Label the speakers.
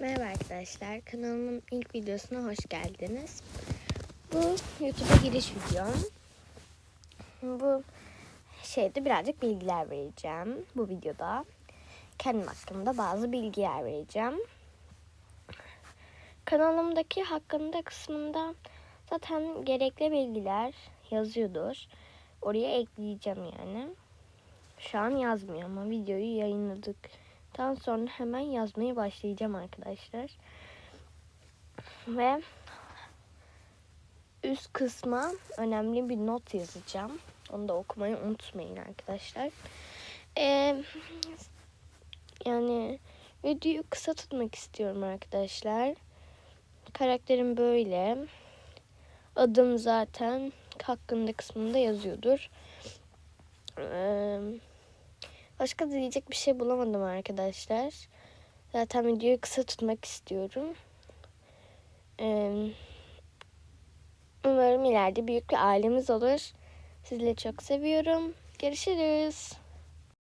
Speaker 1: Merhaba arkadaşlar, kanalımın ilk videosuna hoş geldiniz. Bu YouTube'a giriş videom. Bu şeyde birazcık bilgiler vereceğim bu videoda. Kendim hakkında bazı bilgiler vereceğim. Kanalımdaki hakkında kısmında zaten gerekli bilgiler yazıyordur. Oraya ekleyeceğim yani. Şu an yazmıyor ama videoyu yayınladık. Daha sonra hemen yazmaya başlayacağım arkadaşlar. Ve üst kısma önemli bir not yazacağım. Onu da okumayı unutmayın arkadaşlar. Ee, yani videoyu kısa tutmak istiyorum arkadaşlar. Karakterim böyle. Adım zaten hakkında kısmında yazıyordur. Ee, Başka diyecek bir şey bulamadım arkadaşlar. Zaten videoyu kısa tutmak istiyorum. Umarım ileride büyük bir ailemiz olur. Sizleri çok seviyorum. Görüşürüz.